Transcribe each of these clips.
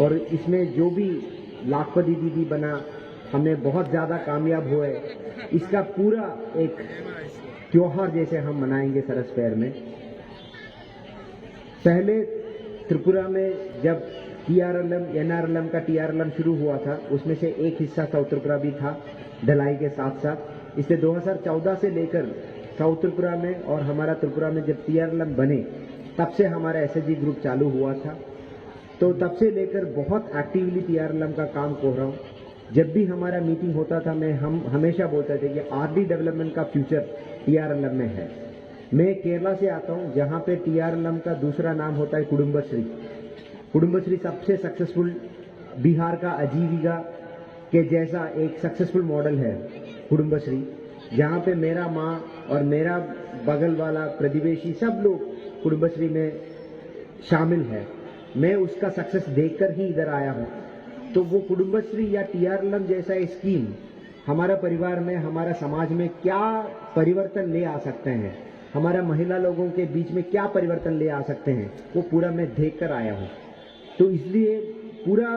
और इसमें जो भी लाखपति दीदी बना, हमें बहुत ज़्यादा कामयाब हुए इसका पूरा एक त्योहार जैसे हम मनाएँगे सरस पैर में। पहले त्रिपुरा में जब T R L M N R L M का टी आर एल एम शुरू हुआ था, उसमें से एक हिस्सा साउथ त्रिपुरा भी था, ढलाई के साथ साथ। इससे 2014 से लेकर साउथ त्रिपुरा में और हमारा त्रिपुरा में जब टीआरएलएम बने, तब से हमारा एसएचजी ग्रुप चालू हुआ था। तो तब से लेकर बहुत एक्टिवली टीआरएलएम का काम कर रहा हूँ। जब भी हमारा मीटिंग होता था, मैं हम, हमेशा बोलते थे कि आरडी डेवलपमेंट का फ्यूचर टीआरएलएम में है। मैं केरला से आता हूँ, जहाँ पे टीआरएलएम का दूसरा नाम होता है कुडुम्बश्री। कुडुम्बश्री सबसे सक्सेसफुल बिहार का आजीविका के जैसा एक सक्सेसफुल मॉडल है कुडुम्बश्री, जहाँ पे मेरा माँ और मेरा बगल वाला प्रतिवेशी सब लोग कुडुम्बश्री में शामिल है। मैं उसका सक्सेस देखकर ही इधर आया हूँ। तो वो कुटुम्बश्री या टीआरलम जैसा स्कीम हमारा परिवार में, हमारा समाज में क्या परिवर्तन ले आ सकते हैं? हमारा महिला लोगों के बीच में क्या परिवर्तन ले आ सकते हैं? वो पूरा मैं देख कर आया हूँ। तो इसलिए पूरा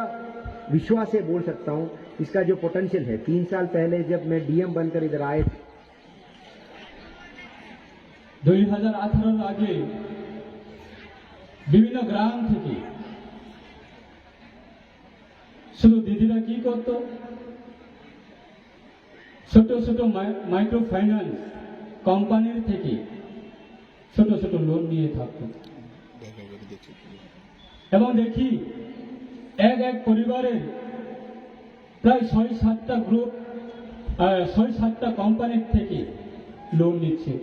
विश्वास से बोल सकता हूँ, इसका जो पोटेंशियल है। तीन साल पहले जब मैं डीएम बनकर इधर आए दुई हज़ार अठारह आगे বিভিন্ন গ্রাম থেকে। শুধু দিদিরা কি করত? ছোট ছোট মাইক্রো ফাইন্যান্স কোম্পানির থেকে ছোট ছোট লোন নিয়ে থাকত। এবং দেখি, এক এক পরিবারের প্রায় ছয় সাতটা গ্রুপ ছয় সাতটা কোম্পানির থেকে লোন নিচ্ছে।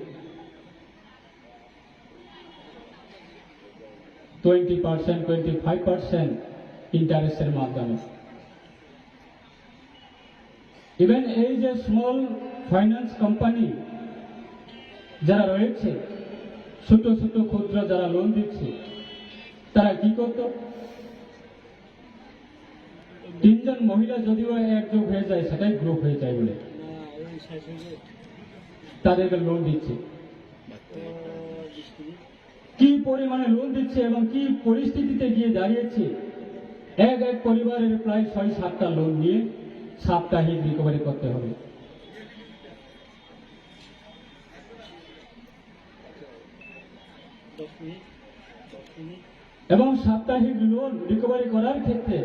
Twenty percent twenty five percent ইন্টারেস্টের মাধ্যমে। ইভেন এই যে স্মল ফাইন্যান্স কোম্পানি যারা রয়েছে, ছোট ছোট ক্ষুদ্র যারা লোন দিচ্ছে, তারা কি করত? তিনজন মহিলা যদিও একযোগ হয়ে যায়, সেটাই গ্রুপ হয়ে যায় বলে। তাদেরকে লোন দিচ্ছে। কি পরিমাণে লোন দিচ্ছে এবং কি পরিস্থিতিতে গিয়ে দাঁড়িয়েছে? এক এক পরিবারের প্রায় ছয়, সাতটা লোন নিয়ে সাপ্তাহিক রিকভারি করতে হবে। এবং সাপ্তাহিক লোন রিকভারি করার ক্ষেত্রে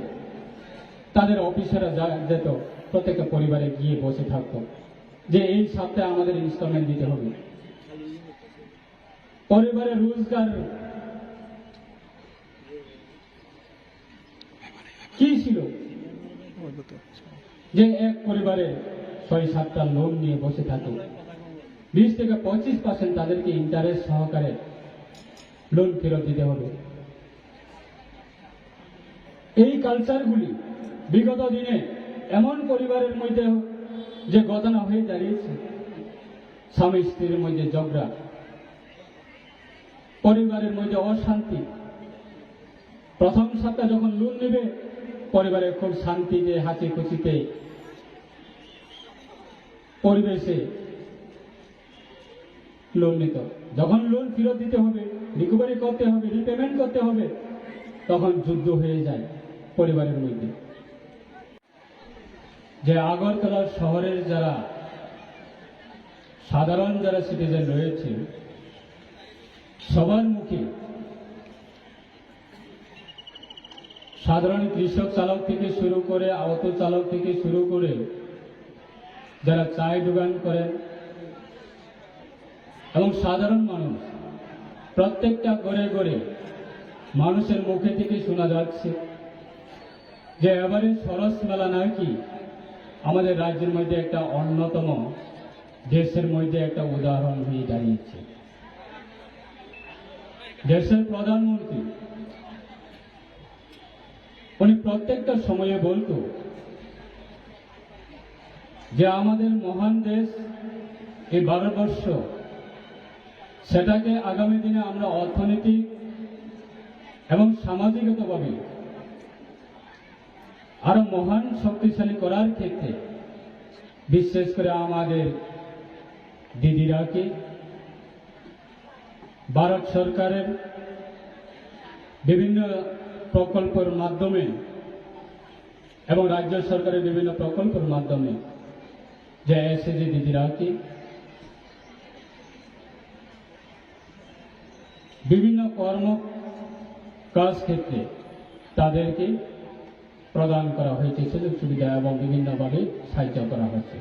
তাদের অফিসাররা যেত, প্রত্যেকটা পরিবারে গিয়ে বসে থাকতো যে এই সপ্তাহে আমাদের ইনস্টলমেন্ট দিতে হবে। পরিবারের রোজগার কি ছিল? যে এক পরিবারে ছয়, সাতটা লোন নিয়ে বসে থাকে। বিশ থেকে পঁচিশ পার্সেন্ট তাদেরকে ইন্টারেস্ট সহকারে লোন ফেরত দিতে হবে। এই কালচারগুলি বিগত দিনে এমন পরিবারের মধ্যে যে ঘটনা হয়ে দাঁড়িয়েছে। স্বামী স্ত্রীর মধ্যে ঝগড়া পরিবারের মধ্যে অশান্তি। প্রথম সপ্তাহ যখন লোন নেবে পরিবারে খুব শান্তিতে হাসি খুশিতে পরিবেশে লোন নিত। যখন লোন ফেরত দিতে হবে রিকভারি করতে হবে রিপেমেন্ট করতে হবে, তখন যুদ্ধ হয়ে যায় পরিবারের মধ্যে। যে আগরতলা শহরের যারা সাধারণ যারা সিটিজেন রয়েছে সবার মুখে সাধারণ কৃষক চালক থেকে শুরু করে আহত চালক থেকে শুরু করে যারা চায় দোকান করেন এবং সাধারণ মানুষ, প্রত্যেকটা ঘরে ঘরে মানুষের মুখে থেকে শোনা যাচ্ছে যে এবারে সরস মেলা নাকি আমাদের রাজ্যের মধ্যে একটা অন্যতম দেশের মধ্যে একটা উদাহরণ হয়ে দাঁড়িয়েছে। দেশের প্রধানমন্ত্রী। উনি প্রত্যেকটা সময়ে বলতো যে আমাদের মহান দেশ, এই ভারতবর্ষ, সেটাকে আগামী দিনে আমরা অর্থনৈতিক এবং সামাজিকতাভাবে আরও মহান শক্তিশালী করার ক্ষেত্রে, বিশেষ করে আমাদের দিদিরাকে ভারত সরকারের বিভিন্ন প্রকল্পের মাধ্যমে এবং রাজ্য সরকারের বিভিন্ন প্রকল্পের মাধ্যমে যে এসএসজি দিদিরা কি বিভিন্ন কর্ম কাজ ক্ষেত্রে তাদেরকে প্রদান করা হয়েছে, সুযোগ সুবিধা এবং বিভিন্নভাবে সাহায্য করা হয়েছে।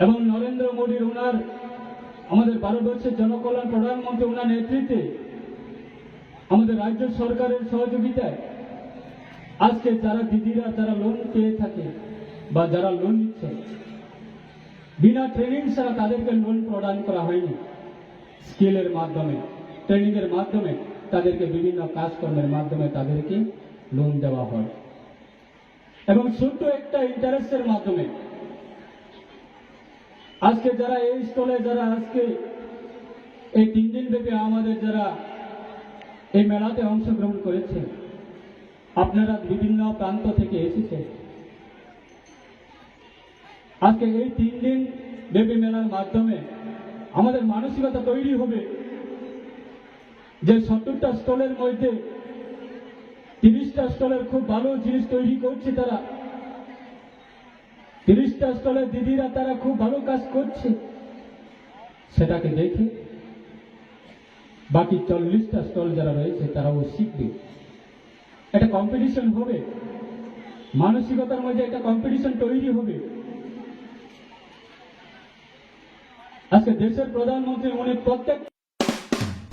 এবং নরেন্দ্র মোদীর ওনার আমাদের ভারতবর্ষের জনকল্যাণ প্রধানমন্ত্রী ওনার নেতৃত্বে আমাদের রাজ্য সরকারের সহযোগিতায় আজকে যারা দিদিরা, যারা লোন পেয়ে থাকে বা যারা লোন নিচ্ছে, বিনা ট্রেনিং ছাড়া তাদেরকে লোন প্রদান করা হয়নি স্কিলের মাধ্যমে ট্রেনিং এর মাধ্যমে তাদেরকে বিভিন্ন কাজকর্মের মাধ্যমে তাদেরকে লোন দেওয়া হয়। এবং ছোট্ট একটা ইন্টারেস্টের মাধ্যমে আজকে যারা এই স্টলে, যারা আজকে এই তিন দিন ব্যাপী আমাদের যারা এই মেলাতে অংশগ্রহণ করেছে, আপনারা বিভিন্ন প্রান্ত থেকে এসেছে। আজকে এই তিন দিন ব্যাপী মেলার মাধ্যমে আমাদের মানসিকতা তৈরি হবে। যে সত্তরটা স্টলের মধ্যে তিরিশটা স্টলের খুব ভালো জিনিস তৈরি করছে তারা। তিরিশটা স্টলের দিদিরা তারা খুব ভালো কাজ করছে। সেটাকে দেখে বাকি চল্লিশটা স্টল যারা রয়েছে, তারাও শিখবে। একটা কম্পিটিশন হবে। মানসিকতার মধ্যে একটা কম্পিটিশন তৈরি হবে। আজকে দেশের প্রধানমন্ত্রী উনি প্রত্যেক